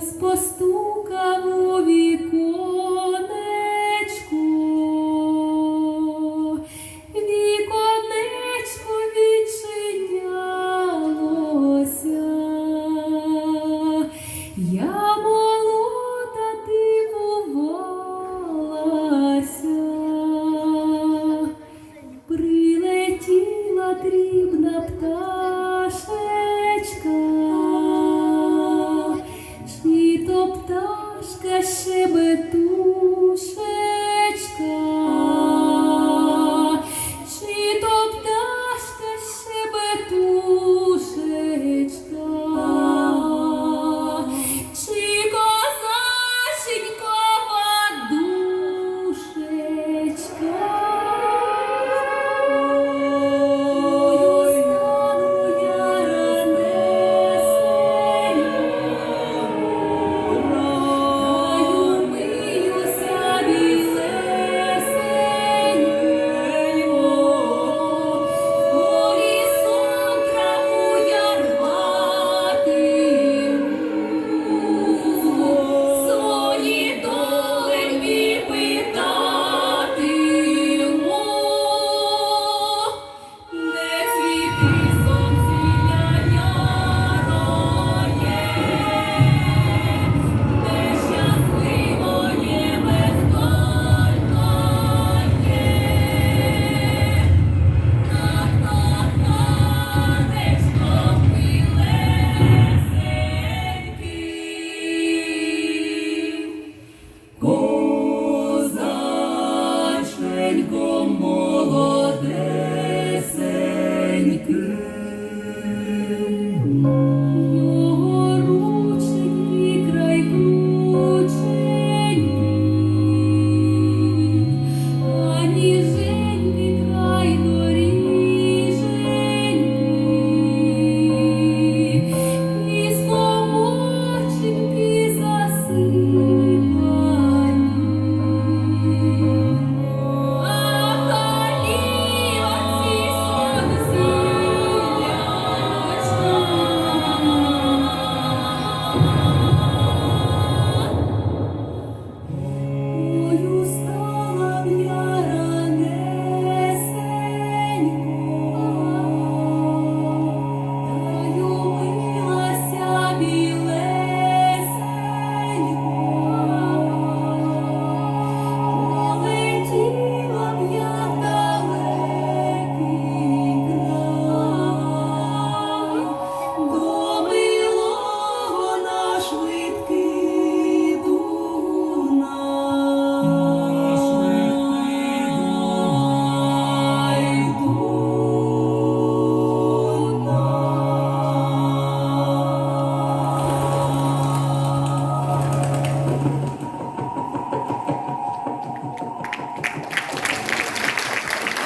постукав у віконечко, віконечко відчинялося. Я молода дивувалася, прилетіла дрібна пташечка,